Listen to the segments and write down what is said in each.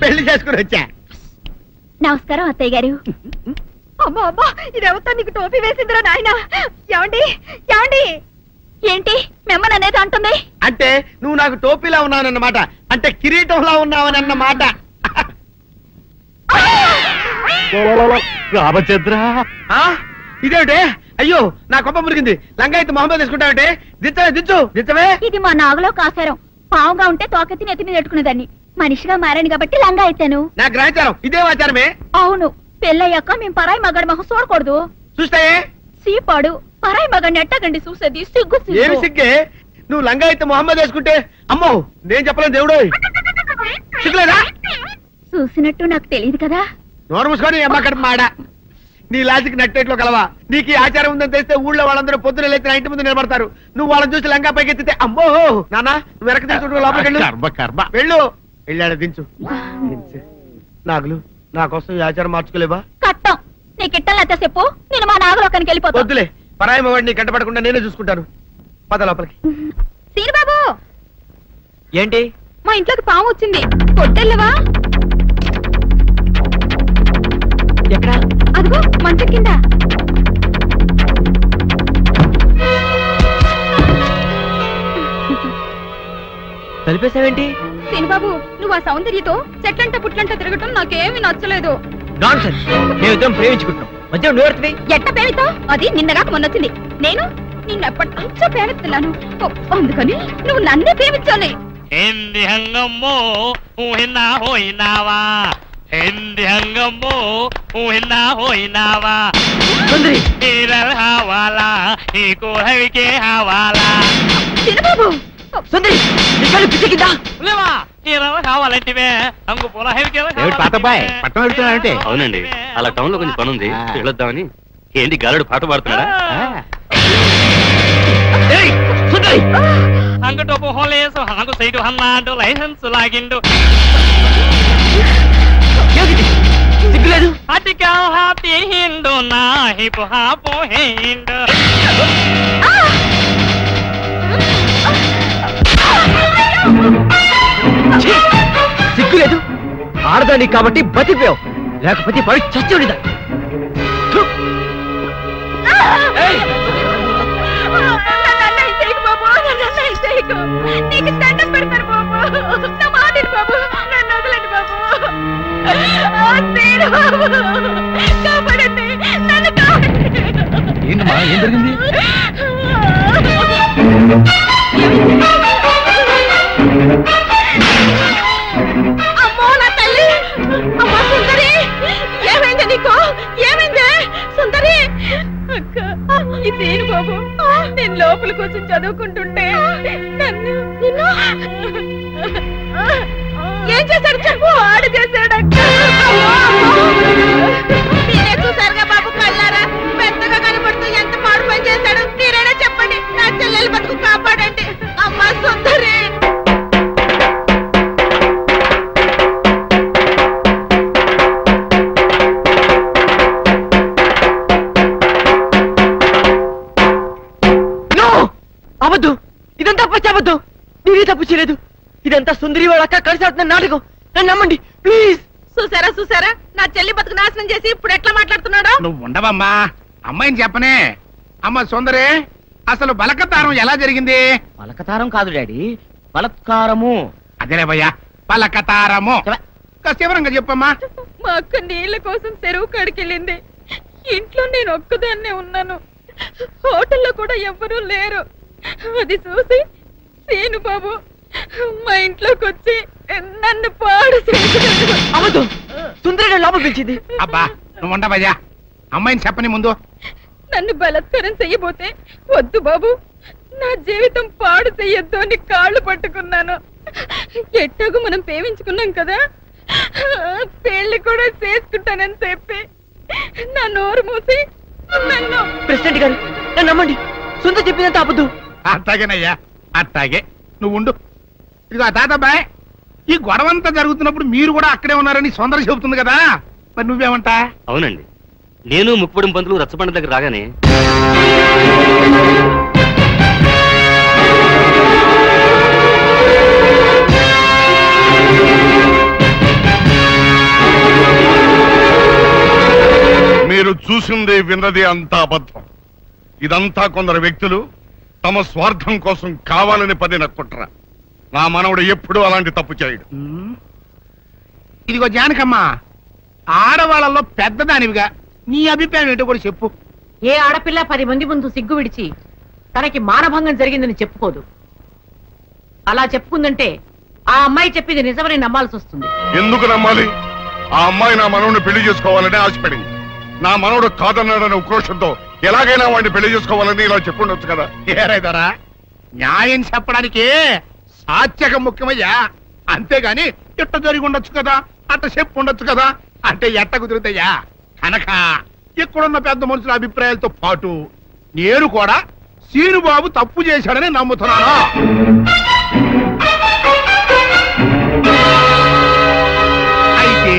పెళ్ళి చేసుకుని వచ్చా. నమస్కారం అత్తయ్య గారు. అమ్మా అమ్మా ఇదేవతా నీకు టోపీ వేసిందిరా నాయన? ఏమండి ఏమండి? ఏంటి? మిమ్మల్ని అనేది అంటుంది? అంటే నువ్వు నాకు టోపీలా ఉన్నావనన్నమాట. అంటే కిరీటంలా ఉన్నావని అన్నమాట రామచంద్ర? ఇదేమిటే? అయ్యో నా కొప్ప మురిగింది. లంగా అయితే మొహమ్మద్ తీసుకుంటావంటే దించవే దించు. దించవే. ఇది మా నాగులో కాసారం. పావుగా ఉంటే తోకెత్తి నెత్తి మీద పెట్టుకునేదాన్ని మనిషిగా మారాను కాబట్టి లంగా అయితాను నా గ్రహచారం ఇదే ఆచారమే. అవును. పెళ్ళయ్యాక మేము పరాయి మగాడి మొహం చూడకూడదు. చూస్తాయే సీపాడు. పరాయి మగాడిని ఎట్టగండి చూసేది? సిగ్గు ఏమి సిగ్గు? సిగ్గే నువ్వు లంగా అయితే మొహమ్మద్ వేసుకుంటే అమ్మో నేను చెప్పలేను దేవుడు. సిగ్గులేదా? చూసినట్టు నాకు తెలియదు కదా. నోరు మూసుకొని అమ్మ కడుపు మాడ నీ లాజిక్ నట్టేట్లో కలవా? నీకు ఈ ఆచారం ఉందని తెలిస్తే ఊళ్ళో వాళ్ళందరూ పొద్దున లేచి నా ఇంటి ముందు నిలబడతారు. నువ్వు వాళ్ళని చూసి లంగా పైకి ఎత్తితే అమ్మో! నాన్న నువ్వు వెనక తీసుకుంటూ లోపలికి వెళ్ళు. కర్మ కర్మ. వెళ్ళు. వెళ్ళాడు దించు. దించు. నాగులు నా కోసం ఈ ఆచారం మార్చుకోలేవా? కట్టం. నీకు ఇట్టలేత చెప్పు. నేను మా నాగలోకానికి వెళ్ళిపోతా. వద్దులే. పరాయి వాడిని కంటపడకుండా నేనే చూసుకుంటాను. పద లోపలికి. సీనిబాబు ఏంటి? మా ఇంట్లోకి పాము వచ్చింది. కొట్టెళ్ళవా? ఎక్కడ? అదిగో మంచి కింద. కలిపేశావేంటి బాబు నువ్వు ఆ సౌందర్యతో చెట్లంట పుట్లంట తిరగటం నాకేమి నచ్చలేదు. నాన్సెన్స్. మేము ఇద్దరం ప్రేమించుకుంటున్నాం. మధ్యాహ్నం నువ్వు ఎట్ట పేరుతావు అది నిన్నగాక మొన్నొచ్చింది నేను నిన్నెప్పటి నుంచో పేరెత్తున్నాను అందుకని నువ్వు నన్నే ప్రేమించాలి. ఏంది హంగమ్మో? ఊహినా ఎంది అంగమ్మో? హోయినావా సుందరి. హీరల్ హావాలా ఈ కోహవికే హావాలా? చిన్నబాబు! సుందరి నీ పిచ్చికిందా లేవా? హీరల్ హావాలంటివే. అంగు పొలహవికే పాతబాయ్ అవునండి. అలా టౌన్లో కొంచెం పని ఉంది. వెళ్ళొద్దామని. ఏంటి గాలుడు పాట పాడుతున్నాడా? సుందరి! అంగటోపు హోలేసు హాండు సైడు హన్నాడు లైసెన్స్ లాగిండు. సిగ్గులేదు అటికా హాతి హిండు నా హిపు హాపు హిండు ఛీ! సిగ్గులేదు. ఆడదాని కాబట్టి బతిపోయావు లేకపోతే పడి చచ్చి ఏంటమ్మా ఏం జరిగింది అమ్మో నా తల్లి అమ్మా సుందరి ఏమైంది నీకు ఏమైంది సుందరి అక్క ఇది బాబు నేను లోపల వచ్చి చదువుకుంటుంటే నన్ను ఏం చేశాడు చెప్పు? ఆడు చేశాడు? చెల్లెలు బతుకు కాపాడండి. అమ్మా సుందరి. నో! అబద్దు ఇదంతా పచ్చి అబద్దు నేనే తప్పు చేయలేదు. ఇదంతా సుందరి వాళ్ళ అక్క కలిసి ఆడుతున్న నాటకం. నన్ను నమ్మండి. ప్లీజ్. చూసారా చూసారా? నా చెల్లి బతుకు నాశనం చేసి ఇప్పుడు ఎట్లా మాట్లాడుతున్నాడు? నువ్వు ఉండవమ్మా. అమ్మాయిని చెప్పనే. అమ్మ సుందరే. అసలు బలకతారం ఎలా జరిగింది? పలకతారం కాదు డాడీ. బలత్కారము. అదేలే భయ్యా బలకతారము. చెప్ప. కాస్త వివరంగా చెప్పమ్మా. మా అక్క నీళ్ళ కోసం చెరువు కాడికెళ్ళింది. ఇంట్లో నేను ఒక్కదాన్నే ఉన్నాను. హోటల్లో కూడా ఎవ్వరూ లేరు. అది చూసి సీను బాబు మా ఇంట్లోకి వచ్చి నన్ను పాడు చేశాడు. సుందరి లోపల పిలిచింది. అబ్బా నువ్వు ఉండవయ్యా అమ్మాయిని చెప్పని ముందు నన్ను బలత్కారం చెయ్యబోతే వద్దు బాబు. నా జీవితం పాడు చెయ్యొద్దు అని కాళ్ళు పట్టుకున్నాను. ఎట్టాగు మనం ప్రేమించుకున్నాం కదా. పెళ్ళి కూడా చేసుకుంటానని చెప్పి నా నోరు మూసి నన్ను ప్రెసిడెంట్ గారు నన్ను నమ్మండి. సుందరి చెప్పిందంత అబద్దు అట్టాగేనయ్యా అట్టాగే నువ్వు ఉండు. ఇదిగో తాతబ్బాయ్ ఈ గొడవంతా జరుగుతున్నప్పుడు మీరు కూడా అక్కడే ఉన్నారని సొందర చెబుతుంది కదా. మరి నువ్వేమంటా? అవునండి. నేను ముక్కుపడం పంతులు రచ్చబండ దగ్గర రాగానే మీరు చూసింది విన్నది అంతా అబద్ధం. ఇదంతా కొందరు వ్యక్తులు తమ స్వార్థం కోసం కావాలని పని నక్కుంటారా? నా మనవుడు ఎప్పుడు అలాంటి తప్పు చేయడు. ఇదిగో జానకమ్మా ఆడవాళ్ళలో పెద్దదానివిగా. నీ అభిప్రాయం ఏంటో కూడా చెప్పు. ఏ ఆడపిల్ల పది మంది ముందు సిగ్గు విడిచి తనకి మానభంగం జరిగిందని చెప్పుకోదు. అలా చెప్పుకుందంటే ఆ అమ్మాయి చెప్పింది నిజమని నమ్మాల్సి వస్తుంది. ఎందుకు నమ్మాలి? ఆ అమ్మాయి నా మనవడిని పెళ్ళి చేసుకోవాలని ఆశపడింది. నా మనవడు కాదన్నాడనే ఉక్రోషంతో ఎలాగైనా వాడిని పెళ్ళి చేసుకోవాలని ఇలా చెప్పుండొచ్చు కదా. ఏరైదరా న్యాయం చెప్పడానికి సాత్యకం ముఖ్యమయ్యా. అంతేగాని ఇట్ట జరిగి ఉండొచ్చు కదా? అట్ట చెప్పు ఉండొచ్చు కదా? అంటే ఎట్ట కుదురుతాయా కనుక ఇక్కడున్న పెద్ద మనుషుల అభిప్రాయాలతో పాటు నేను కూడా సీనుబాబు తప్పు చేశాడని నమ్ముతున్నాను అయితే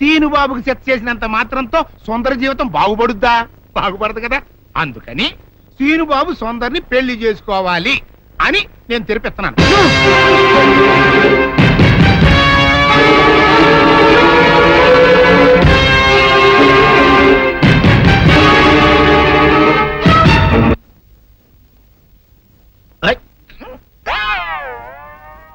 సీనుబాబుకి సెట్ చేసినంత మాత్రంతో సుందర జీవితం బాగుపడుద్దా? బాగుపడదు కదా. అందుకని సీనుబాబు సుందర్ని పెళ్ళి చేసుకోవాలి అని నేను తెరిపిస్తున్నాను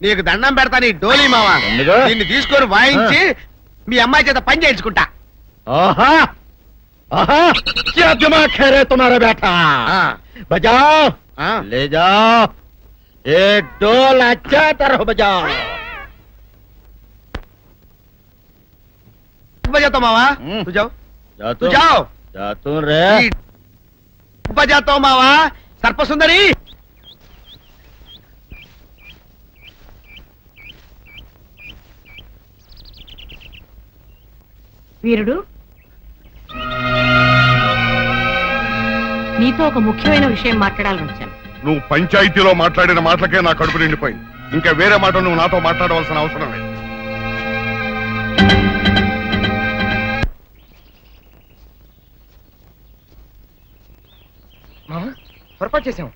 నీకు దండం పెడతా నీ డోలీ మావా ఎందుకు? దీన్ని తీసుకొని వాయించి మీ అమ్మాయి చేత పని చేయించుకుంటా ओहा ओहा क्या दिमाग है रे तुम्हारा बेटा ఆ, बजाओ ఆ. ले जाओ एक डोल अच्छा तरह बजाओ बजाता मावा हम्म। तू जाओ जातो तू जाओ जातो रे बजाता मावा सर्प सुंदरी వీరుడు? నీతో ఒక ముఖ్యమైన విషయం మాట్లాడాలని వచ్చాను. నువ్వు పంచాయతీలో మాట్లాడిన మాటలకే నా కడుపు నిండిపోయింది. ఇంకా వేరే మాట నువ్వు నాతో మాట్లాడవలసిన అవసరం లేదు. మామ పొరపాటు చేసాం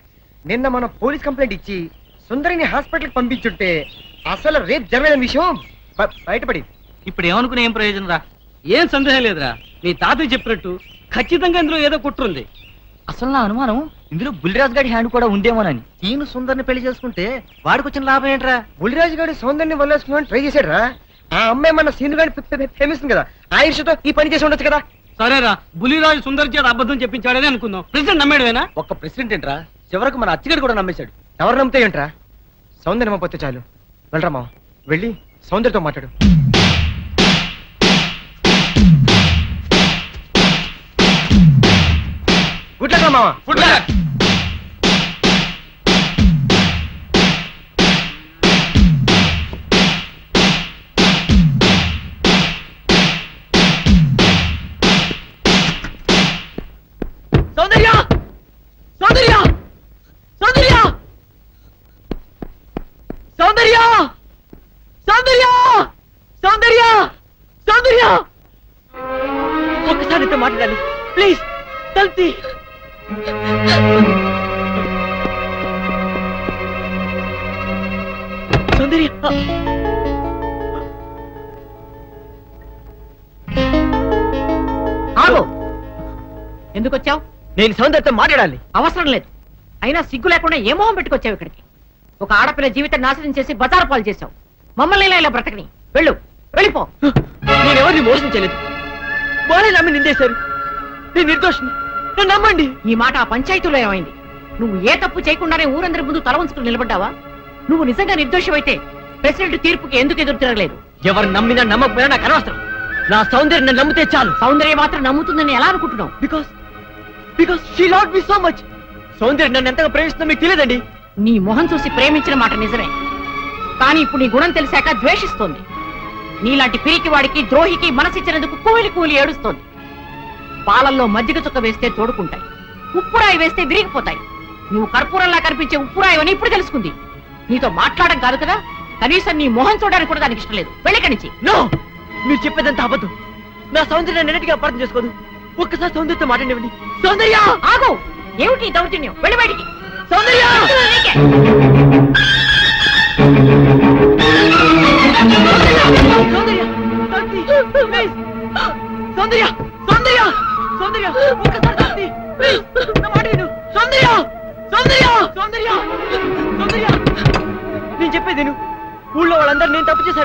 నిన్న మనం పోలీస్ కంప్లైంట్ ఇచ్చి సుందరిని హాస్పిటల్కి పంపించుంటే అసలు రేపు జరగలేని విషయం బ- బయటపడింది. ఇప్పుడు ఏమనుకునే ఏం ప్రయోజనం రా? ఏం సందేహం లేదురా. మీ తాతయ్య చెప్పినట్టు ఖచ్చితంగా ఇందులో ఏదో కుట్రుంది అసలు నా అనుమానం ఇందులో బుల్లిరాజు గారి హ్యాండ్ కూడా ఉందేమోనని. ఈయన సుందరిని పెళ్ళి చేసుకుంటే వాడికి వచ్చిన లాభం ఏంట్రా? బుల్లిరాజు గారి సౌందర్ని వల్లేసుకుని ట్రై చేశాడు ఆ అమ్మాయి మన సీను గారి ప్రేమిస్తుంది కదా. ఆ ఈ పని చేసి ఉండొచ్చు కదా. సరేరా బులిరాజు సుందర్ చేత అబద్ధం చెప్పించాడని అనుకుందాం. ప్రెసిడెంట్ నమ్మేడువేనా? ఒక్క ప్రెసిడెంట్ ఏంట్రా? చివరకు మన అచ్చగడు కూడా నమ్మేశాడు. ఎవరు నమ్మితే ఏంట్రా? సౌందర్యం నమ్మపోతే చాలు. వెళ్ళరా మావ. వెళ్ళి సౌందర్యతో మాట్లాడు. గుడ్లకా మామ గుడ్లకా சௌந்தர்யா சௌந்தர்யா சௌந்தர்யா சௌந்தர்யா சௌந்தர்யா சௌந்தர்யா సౌందర్య ఒక్కసారితో మాట్లాడాలి ప్లీజ్ తల్తీ ఆగు ఎందుకు వచ్చావు నేను సౌందర్యతో మాట్లాడాలి. అవసరం లేదు. అయినా సిగ్గు లేకుండా ఏ మొహం పెట్టుకొచ్చావు ఇక్కడికి? ఒక ఆడపిల్ల జీవితం నాశనం చేసి బజారు పాలు చేశావు. మమ్మల్ని ఇలా ఇలా బ్రతకని. వెళ్ళు. వెళ్ళిపో. నేను ఎవరిని మోసం చేయలేదు. వాళ్ళే నమ్మి నిందేశారు. నేను నిర్దోషిని. నన్ను నమ్మండి. ఈ మాట ఆ పంచాయతీలో ఏమైంది? నువ్వు ఏ తప్పు చేయకుండానే ఊరందరి ముందు తల ఉంచుకుని నిలబడ్డావా? నువ్వు నిజంగా నిర్దోషమైతే ప్రెసిడెంట్ తీర్పుకి ఎందుకు ఎదురు తిరగలేదు? ఎవరు నమ్మినా నమ్మకపోయినా నాకు అనవసరం. నా సౌందర్యం నమ్మితే చాలు. సౌందర్య మాత్రం నమ్ముతుందని ఎలా అనుకుంటున్నావు? Because because she love me so much సౌందర్యం నన్ను ఎంతగా ప్రేమిస్తుందో మీకు తెలియదండి. నీ మొహం చూసి ప్రేమించిన మాట నిజమే. కానీ ఇప్పుడు నీ గుణం తెలిసాక ద్వేషిస్తోంది. నీలాంటి పిరికి వాడికి ద్రోహికి మనసిచ్చినందుకు కూలి కూలి ఏడుస్తోంది. పాలల్లో మజ్జిగ చుక్క వేస్తే తోడుకుంటాయి. ఉప్పురాయి వేస్తే విరిగిపోతాయి. నువ్వు కర్పూరంలా కనిపించే ఉప్పురాయి అని ఇప్పుడు తెలుసుకుంది. నీతో మాట్లాడడం కాదు కదా? కనీసం నీ మొహం చూడడానికి కూడా దానికి ఇష్టం లేదు. వెళ్ళి నుంచి నో మీరు చెప్పేదంతా అబద్ధం. నా సౌందర్యం నెన్నటిగా అపార్థం చేసుకోదు. ఒక్కసారి సౌందర్యతో మాట్లాడివ్వండి సౌందర్య! ఆగు! ఏమిటి దౌర్జన్యం? వెళ్ళి బయటికి. సౌందర్య. సౌందర్య. సౌందర్య! సౌందర్య! సౌందర్య! ఒక్కసారి శాంతి, please. నా మాట విను. సౌందర్య! సౌందర్య! సౌందర్య! సౌందర్య! నేను చెప్పేది. ఊళ్ళో వాళ్ళందరూ నేను తప్పు చేసి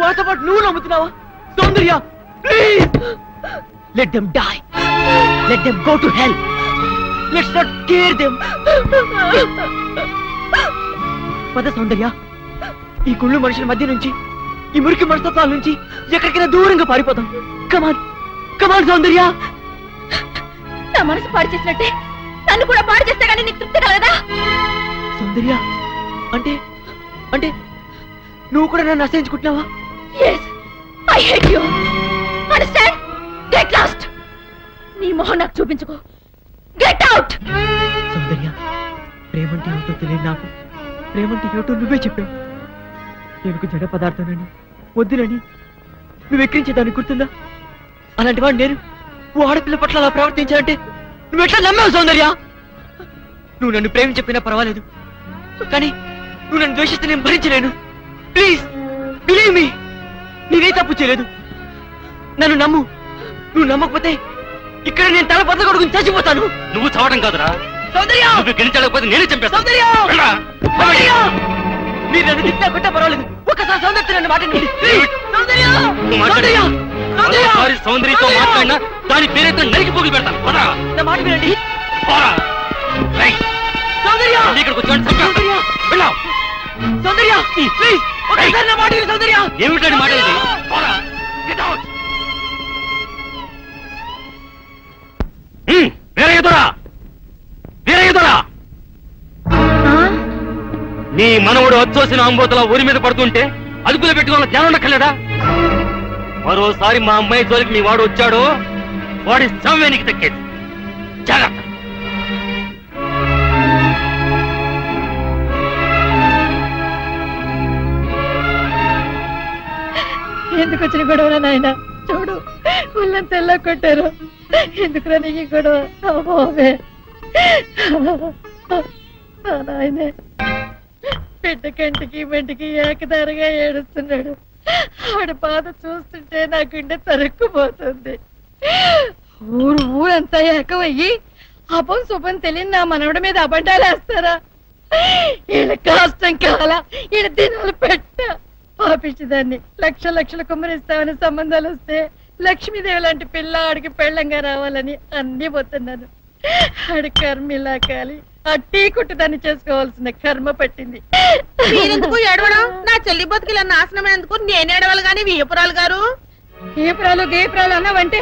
వాళ్ళతో పాటు నువ్వు నమ్ముతున్నావా? Soundarya please! Let them die let them go to hell let's not care them పద సౌందర్య. ఈ గుళ్ళు మనుషుల మధ్య నుంచి ఈ మురికి మనస్తత్వాల నుంచి ఎక్కడికైనా దూరంగా పారిపోదాం కమాన్ కమాన్ సౌందర్య. నా మనసు పాడు చేసినట్టే నన్ను కూడా పాడు చేస్తే కానీ నీకు తృప్తి కలగదా? సౌందర్య అంటే అంటే నువ్వు కూడా నన్ను అసహించుకుంటున్నావా? Yes, I hate you. Understand? Get lost నీ మొహం నాకు చూపించుకో. గెట్ అవుట్ సౌందర్య ప్రేమంటే ఏమిటో తెలియదు నాకు. ప్రేమంటే ఏమిటో నువ్వే చెప్పావు. నేను జడ పదార్థానని వద్దునని నువ్వు ఎక్కించేదాన్ని గుర్తుందా? అలాంటి వాడు నేను ఓ ఆడపిల్ల పట్ల అలా ప్రవర్తించాలంటే నువ్వు ఎట్లా నమ్మావు సౌందర్య? నువ్వు నన్ను ప్రేమ చెప్పినా పర్వాలేదు. కానీ నువ్వు నన్ను ద్వేషిస్తే నేను భరించలేను. ప్లీజ్ బిలీవ్ మీ నేనే తప్పు చేయలేదు. నన్ను నమ్ము. నువ్వు నమ్మకపోతే ఇక్కడ నేను తల బద్దగొడుకుని చచ్చిపోతాను. నువ్వు చావడం కాదురా. సౌందర్య! నువ్వు గెలిచలేకపోతే నేనే చంపేస్తాను సౌందర్య. సౌందర్య! మీరు నన్ను తిట్టా కొట్టా పర్వాలేదు. ఒక్కసారి సౌందర్య నన్ను మాట్లాడండి. సౌందర్య. సౌందర్య! సౌందర్య! సౌందర్యతో సౌందర్య! మాట్లాడినా దాని పేరుతో నరికి పోగులు పెడతాను. పోరా. నా మాట వినండి. పోరా. రేయ్, సౌందర్య! ఇక్కడికి వచ్చి వాడిని చంపేస్తాను. సౌందర్య! వెళ్ళావు. సౌందర్య! ప్లీజ్! నీ మనవుడు అచ్చోసిన అంబోతల ఊరి మీద పడుతుంటే అదుపులో పెట్టుకోవాలని ధ్యానం ఉండక్కర్లేదా? మరోసారి మా అమ్మాయి జోలికి మీ వాడు వచ్చాడు వాడి సమయానికి తక్కేది జాగ్రత్త. ఎందుకు వచ్చిన గొడవ నాయన? చూడు వాళ్ళని తెల్ల కొట్టారు. ఎందుకురా నీకు గొడవ? అమ్మోవే నాయనే. బిడ్డ కంటికి బంటికి ఏకదారిగా ఏడుస్తున్నాడు. ఆడ బాధ చూస్తుంటే నా గుండె తరుక్కుపోతుంది. ఊరు ఊరంతా ఏకమయ్యి అపం శుభం తెలియని నా మనవడి మీద అబద్ధాలు వేస్తారా వీళ్ళ కష్టం కాల వీళ్ళ దినాలు పెట్ట. పాపించదాన్ని లక్ష లక్షల కుమ్మరిస్తామని సంబంధాలు వస్తే లక్ష్మీదేవి లాంటి పిల్ల ఆడికి పెళ్ళంగా రావాలని అన్ని పోతున్నాను. ఆడి కర్మ ఇలా కాలి. ఆ టీ కుట్టు దాన్ని చేసుకోవాల్సిన కర్మ పట్టింది. మీరెందుకు ఏడవడం? నా చెల్లి బతుకుల నాశనం ఎందుకు? నేను ఏడవాలి గాని వియ్యపురాలు గారు? గేపురాలు గేపురాలు అన్నావంటే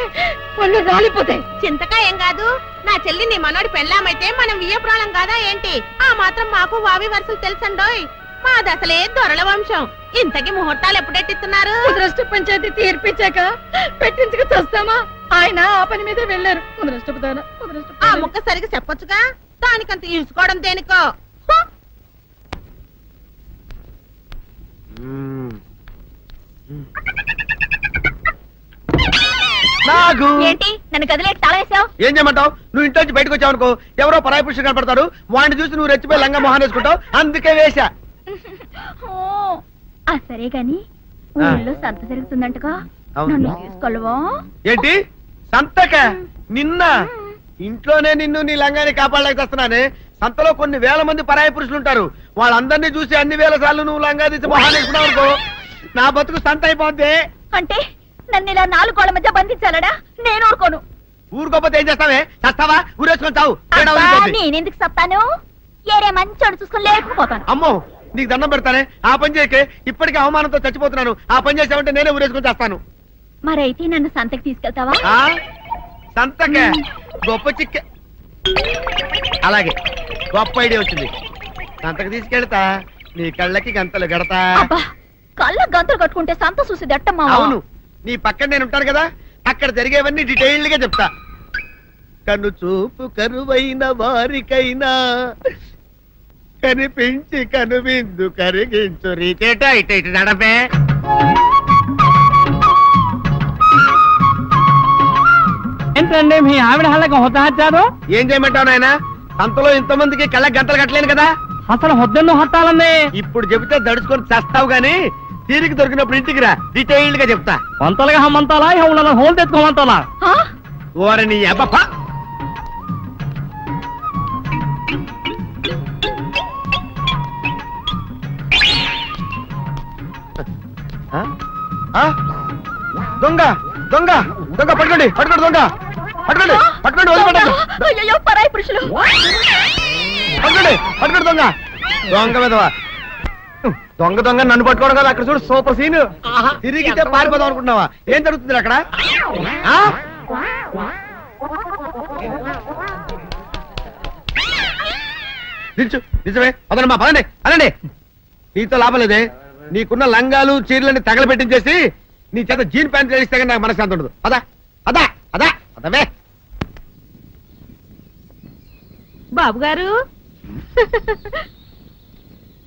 ఒళ్ళు రాలిపోతాయి. చింతకా ఏం కాదు. నా చెల్లి నీ మనోడి పెళ్ళామైతే మనం వియ్యపురాలం కాదా ఏంటి? ఆ మాత్రం మాకు వావి వరుసలు తెలుసండోయ్. మాది అసలే దొరల వంశం. ఇంతకి ముహూర్తాలు ఎప్పుడెట్టిస్తున్నారు ముద్రష్ట పంచాయతీ తీర్పిచ్చాక పెట్టించుకు చూస్తామా? ఆయన ఆ పని మీదే వెళ్ళారు. ఆ ముక్క సరిగా చెప్పొచ్చుగా? దానికంత ఇసుకోవడం దేనికో! నాగు! ఏంటి? నన్ను తలవేశావు? ఏం చేయమంటావు? నువ్వు ఇంట్లో నుంచి బయటకు వచ్చావు అనుకో ఎవరో పరాయి పురుషుడు కనపడతాడు. వాడిని చూసి నువ్వు రెచ్చిపోయి లంగా మొహాన్ వేసుకుంటావు. అందుకే వేశా. ఆ సరే గాని. ఊళ్ళో సంత జరుగుతుందంటగా. అవును. నన్ను తీసుకెళ్ళవా? ఏంటి? సంతక? నిన్న? ఇంట్లోనే నిన్ను నీ లంగాని కాపాడలేక వస్తున్నానే? సంతలో కొన్ని వేల మంది పరాయి పురుషులు ఉంటారు. వాళ్ళందరినీ చూసి అన్ని వేల సార్లు నువ్వు లంగా తీసి అనుకో నా బతుకు సంత అయిపోద్ది. అంటే నన్ను ఇలా నాలుగు గోళ్ళ మధ్య బంధించాలడా నేను ఊరుకోను. ఊరుకోపోతే ఏం చేస్తావే? చస్తావా? ఊరేసుకొని చావు. నేనెందుకు చెప్తాను ఏరే మంచోడు చూసుకొని లేకపోతాను అమ్మో నీకు దండం పెడతానే. ఆ పని చేయకే ఇప్పటికే అవమానంతో చచ్చిపోతున్నాను. ఆ పని చేసావంటే నేనే ఊరేసుకొని చేస్తాను. మరైతే నన్ను సంతకి తీసుకెళ్తావా? ఆ? సంతకే? గొప్ప చిక్క. అలాగే. గొప్ప ఐడియా వచ్చింది. సంతకు తీసుకెళ్తా. నీ కళ్ళకి గంతలు గడతా. అబ్బా కళ్ళ గంతులు కట్టుకుంటే సంత చూసి దట్టమ్మా. అవును. నీ పక్కన నేను ఉంటాను కదా. అక్కడ జరిగేవన్నీ డీటెయిల్డ్గా చెప్తా. కను చూపు కరువైన వారికైనా కనిపించి కనువిందు కరిగించు. రీచేట ఇట ఇటు నడపే. ఏంటండి మీ ఆవిడ హళ్ళకి హొత్తహచ్చారు ఏం చేయమంటావు నాయన? సంతలో ఇంతమందికి కళ్ళకి గంతలు కట్టలేను కదా? అసలు హొద్దెన్ను హత్తాలండి? ఇప్పుడు చెబితే దడుచుకొని చస్తావు గాని తీరికి దొరికినప్పుడు ఇంటికి రా. డీటెయిల్డ్గా చెప్తా. వంతలుగా హమ్మంతాలా? హోల్ తెచ్చుకోమంతాలా? ఓరని అబ్బప్ప దొంగ దొంగ దొంగ పట్టుకోండి పట్టుకోండి దొంగ. పట్టుకోండి పట్టుకోండి వదిలిపెట్టండి పరాయి పురుషులు. పట్టుకోండి పట్టుకోండి దొంగ. దొంగ విధవా. దొంగ దొంగ నన్ను పట్టుకోవడం కదా అక్కడ చూడు సూపర్ సీన్. తిరిగితే పారిపోదాం అనుకుంటున్నావా? ఏం జరుగుతుంది అక్కడ? నిల్చు నిజమే పదండి పదండి అనండి. నీతో లాభం లేదే నీకున్న లంగాలు చీరలని తగలబెట్టించేసి నీ చేత జీన్ ప్యాంట్ కానీ నాకు మనశ్శాంతి ఉండదు. అదా అదా అదా అదవే బాబు గారు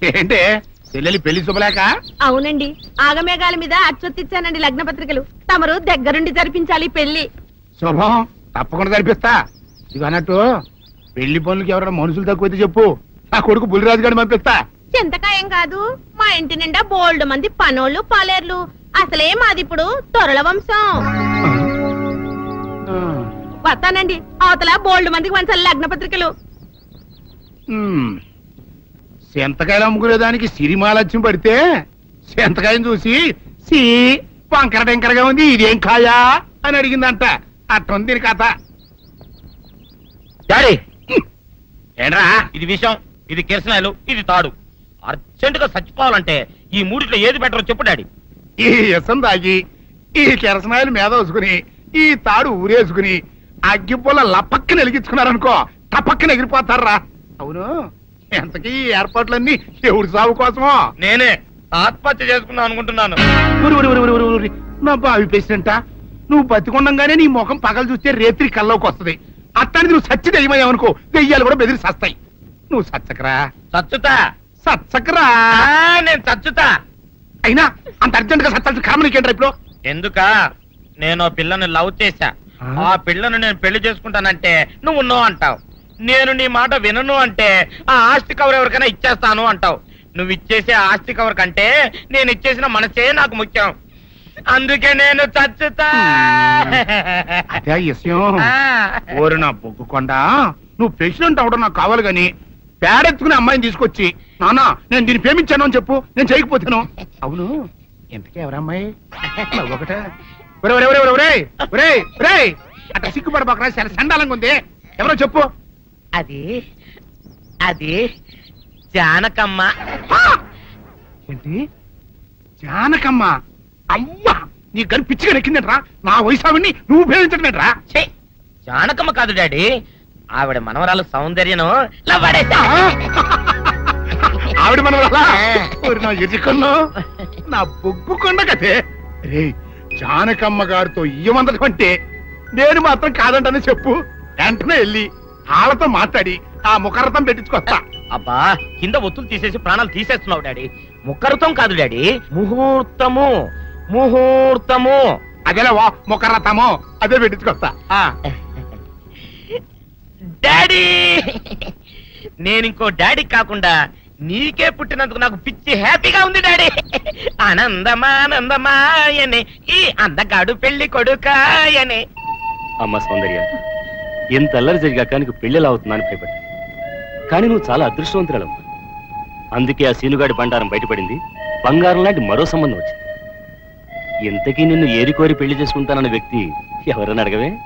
ఏంటి? చెల్లెలి పెళ్ళి శుభలేక అవునండి. ఆగమేఘాల మీద అచ్చొత్తిచ్చానండి లగ్న పత్రికలు తమరు దగ్గరుండి జరిపించాలి పెళ్ళి. శుభం. తప్పకుండా జరిపిస్తా. ఇది అన్నట్టు పెళ్ళి పనులకి ఎవరైనా మనుషులు తక్కువైతే చెప్పు. నా కొడుకు బుల్లిరాజు గారిని పంపిస్తా. చింతకాయం కాదు. మా ఇంటి నిండా బోల్డ్ మంది పనోళ్ళు పాలేర్లు. అసలే మాది ఇప్పుడు తొరల వంశం. వస్తానండి. అవతల బోల్డ్ మందికి వంచాలి లగ్న పత్రికలు. సెంతకాయలు అమ్ముకునేదానికి సిరిమాలత్యం పడితే సెంతకాయని చూసి సి వంకర టెంకరగా ఉంది ఇదేం కాయా అని అడిగిందంట. అట్టుంది దీని కథ. డాడీ ఏంట్రా? ఇది విషం ఇది కిరసనాయలు ఇది తాడు. అర్జెంట్గా చచ్చిపోవాలంటే ఈ మూడిట్లో ఏది బెటర్ చెప్పు డాడీ. ఈ ఇసం తాగి ఈ కిరసనాయలు మీద వేసుకుని ఈ తాడు ఊరేసుకుని అగ్గిపుల్ల లపక్కన వెలిగించుకున్నారనుకో టపక్కన ఎగిరిపోతారా? అవును. ఎంతకీ ఈ ఏర్పాట్లన్నీ ఎవరి సాగు కోసమో? నేనే ఆత్మహత్య చేసుకుందాం అనుకుంటున్నాను. ఉరి, ఉరి, ఉరి, ఉరి, ఉరి, ఉరి. నా బావి పేసినంట నువ్వు బతికొండంగానే నీ ముఖం పగలు చూస్తే రేత్రి కల్లోకి వస్తది. అట్టానికి నువ్వు సచ్చి దెయ్యమయ్యావనుకో దెయ్యాలు కూడా బెదిరి సస్తాయి. నువ్వు సచ్చకరా. చచ్చుతా సచ్చకరా నేను చచ్చుతా. అయినా అంత అర్జెంట్గా సత్తాల్సిన కారణం ఇప్పుడు? ఎందుక? నేను పిల్లని లవ్ చేశా. ఆ? పిల్లను నేను పెళ్ళి చేసుకుంటానంటే నువ్వు నో అంటావు. నేను నీ మాట వినను అంటే ఆ ఆస్తి కవర్ ఎవరికైనా ఇచ్చేస్తాను అంటావు. నువ్వు ఇచ్చేసే ఆస్తి కవర్ కంటే నేను ఇచ్చేసిన మనసే నాకు ముఖ్యం. అందుకే నేను చచ్చుతా. ఓరి నా బొగ్గుకొండ నువ్వు ప్రెసిడెంట్ అవడం నాకు కావాలి గాని పేడెత్తుకునే అమ్మాయిని తీసుకొచ్చి నానా నేను దీన్ని ప్రేమించాను అని చెప్పు నేను చేయకపోతాను. అవును. ఎంతకే ఎవరమ్మాయి ఒకటే. ఒరే ఒరే ఒరే అట్లా సిగ్గుపడబాకరా చాలా సండాలంగా ఉంది. ఎవరో చెప్పు. అది అది జానకమ్మ! ఏంటి? జానకమ్మ. అమ్మా! నీ గని పిచ్చిగా నెక్కిందంట్రా? నా వయసావిని నువ్వు ఛీ, జానకమ్మ కాదు డాడీ ఆవిడ మనవరాలు సౌందర్యను లవ్వాడేశా. ఆవిడ మన ఓరి నా బొగ్గు కొండ కదే రే జానకమ్మ గారితో ఇయ్యమందడం అంటే నేను మాత్రం కాదంటని చెప్పు. వెంటనే వెళ్ళి వాళ్ళతో మాట్లాడి ఆ ముఖరథం పెట్టించుకొస్తా. అబ్బా కింద ఒత్తులు తీసేసి ప్రాణాలు తీసేస్తున్నావు డాడీ. ముఖరుతం కాదు డాడీ ముహూర్తము ముహూర్తము. అదేలా వా ముఖరథము. అదే పెట్టించుకొస్తా. ఆ. డాడీ! నేను ఇంకో డాడీ కాకుండా నీకే పుట్టినందుకు నాకు పిచ్చి హ్యాపీగా ఉంది డాడీ. ఆనందమానందమాయనే ఈ అందగాడు పెళ్ళి కొడుకాయనే. అమ్మ సౌందర్య ఎంత అల్లరి జరిగాక నీకు పెళ్ళిలా అవుతుందని భయపడ్డా. కానీ నువ్వు చాలా అదృష్టవంతురాలమ్మా. అందుకే ఆ సీనుగాడి బండారం బయటపడింది బంగారం లాంటి మరో సంబంధం వచ్చింది. ఇంతకీ నిన్ను ఏరికోరి పెళ్ళి చేసుకుంటానన్న వ్యక్తి ఎవరని అడగవే?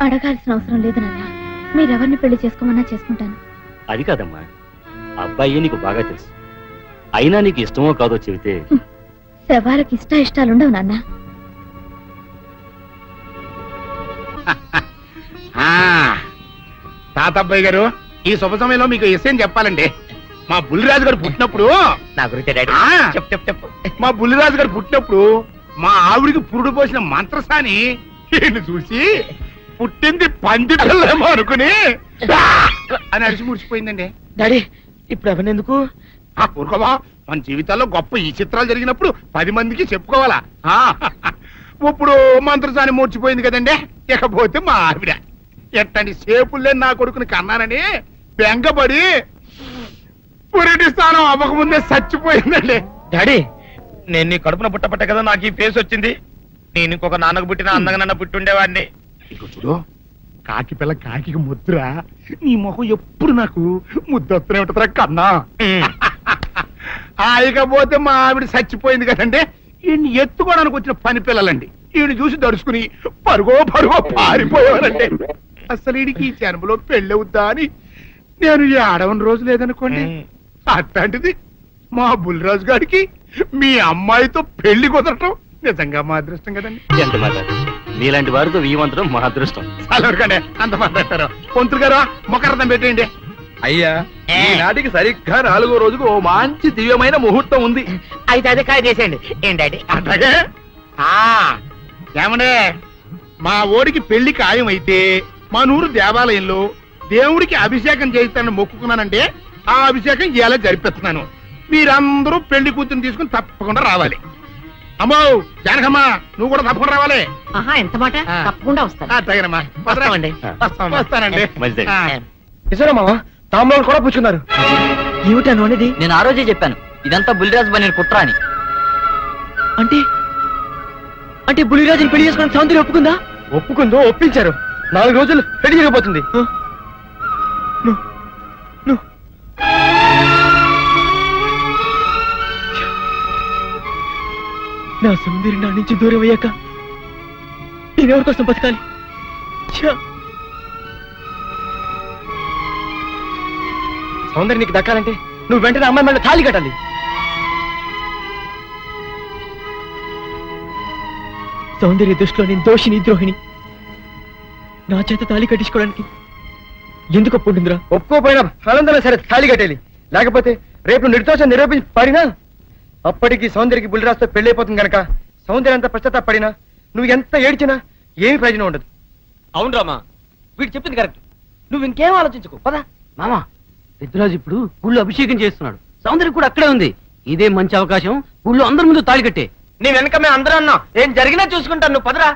అడగాల్సిన అవసరం లేదు నాన్న. మీరెవరిని పెళ్ళి చేసుకోమన్నా చేసుకుంటాను. అది కాదమ్మా. అబ్బాయి నీకు బాగా తెలుసు. అయినా నీకు ఇష్టమో కాదో చెబితే. శవాలకి ఇష్ట ఇష్టాలుండవు నాన్న. ఆ తాతబ్బాయి గారు ఈ శుభ సమయంలో మీకు విషయం చెప్పాలండి. మా బుల్లిరాజు గారు పుట్టినప్పుడు నా గురించి డాడీ ఆ. చెప్పు చెప్పు చెప్పు. మా బుల్లిరాజు గారు పుట్టినప్పుడు మా ఆవిడికి పురుడు పోసిన మంత్రసాని ఈయన్ని చూసి పుట్టింది పంది పిల్లేమో అనుకుని! అని అరిచి ముడిచిపోయిందండి డాడీ ఇప్పుడు ఎవరినెందుకు ఆ ఊరుకోవా మన జీవితాల్లో గొప్ప ఈ చిత్రాలు జరిగినప్పుడు పది మందికి చెప్పుకోవాలా? ఆ, ఇప్పుడు మంత్రసాని మూర్చిపోయింది కదండి. ఇకపోతే మా ఆవిడ. ఎట్టండి సేపుల్లే నా కొడుకుని కన్నానని బెంగపడి పురిటి స్థానం అవ్వకముందే చచ్చిపోయిందండి. డాడీ నేను నీ కడుపున పుట్టపట్ట కదా నాకు ఈ ఫేస్ వచ్చింది. నేను ఇంకొక నాన్నకు పుట్టిన అందంగా నన్ను పుట్టుండేవాడిని ఇక చూడు. కాకి పిల్ల కాకి ముద్దురా. నీ మొహం ఎప్పుడు నాకు ముద్దొత్తనే ఉంటుందిరా కన్నా. ఆ, ఇకపోతే మా ఆవిడ చచ్చిపోయింది కదండి. ఈయన్ని ఎత్తుకోవడానికి వచ్చిన పని పిల్లలండి. ఈయన చూసి దడుచుకుని పరుగో పరుగో పారిపోయేవారండి. అసలు ఈడికి ఈ జన్మలో పెళ్ళవుద్దా అని నేను ఈ ఆడవని రోజు లేదనుకోండి. అట్లాంటిది మా బుల్రాజు గారికి మీ అమ్మాయితో పెళ్ళి కుదరటం నిజంగా మా అదృష్టం కదండి. ఎంత మాట నీలాంటి వారితో వీయమంతరం మా అదృష్టం. చాలా వరకండి. అంత మాట్లాడతారు. పొంతులు గారు మొకరదం పెట్టేయండి. అయ్యా ఈనాటికి సరిగ్గా నాలుగో రోజుకు ఓ మంచి దివ్యమైన ముహూర్తం ఉంది. అయితే అదే కాయ చేసేయండి ఏం డాడీ? అట్లాగే? ఆ, ఏమండే? మా ఓడికి పెళ్ళి ఖాయం అయితే మా నూరు దేవాలయంలో దేవుడికి అభిషేకం చేయిస్తానని మొక్కుకున్నానంటే ఆ అభిషేకం ఇలా జరిపిస్తున్నాను. మీరందరూ పెళ్ళి కూతురు తీసుకుని తప్పకుండా రావాలి. అమ్మో జానకమ్మ నువ్వు కూడా తప్పకుండా రావాలి. ఆహా ఎంత మాట? ఆ. తప్పకుండా వస్తాను. అట్లాగేనమ్మా వస్తామండి. వస్తాం వస్తానండి. మంచిదండి. ఆ. నిజమే మామ తాంబూలం కూడా పుచ్చుకున్నారు. ఏమిటాను అనేది? నేను ఆ రోజే చెప్పాను. ఇదంతా బుల్లిరాజు బని కుట్ర అని. అంటే? అంటే బులిరాజుని పెళ్ళి చేసుకోవడానికి సౌందర్య ఒప్పుకుందా? ఒప్పుకుందో ఒప్పించారు. నాలుగు రోజులు పెళ్ళి జరగబోతుంది ను- నా సుందరి నా నుంచి దూరం అయ్యాక నేనెవరి కోసం బతకాలి? సౌందర్య నీకు దక్కాలంటే నువ్వు వెంటనే అమ్మాయి మళ్ళీ తాళి కట్టాలి. సౌందర్య దృష్టిలో నేను దోషిని ద్రోహిణి నా చేత తాళి కట్టించుకోవడానికి ఎందుకు ఒప్పుకుంటుందిరా? ఒప్పుకోపోయినా ఫలందరూ సరే తాళి కట్టేది లేకపోతే రేపు నిర్దోషం నిరూపించి పాడినా అప్పటికి సౌందర్యకి బుల్లిరాజుతో పెళ్ళైపోతుంది గనక. సౌందర్య అంత పశ్చాత్తాపడినా నువ్వు ఎంత ఏడ్చినా ఏమి ప్రయోజనం ఉండదు. అవును రామా వీడు చెప్పింది కరెక్ట్. నువ్వు ఇంకేం ఆలోచించుకో పదా. మామా పెద్దరాజు ఇప్పుడు గుళ్ళు అభిషేకం చేస్తున్నాడు. సౌందర్య కూడా అక్కడే ఉంది. ఇదే మంచి అవకాశం. ఊళ్ళో అందరి ముందు తాళి కట్టే. నీ వెనక మేము అందరూ అన్నాం ఏం జరిగినా చూసుకుంటాను. నువ్వు పదరా.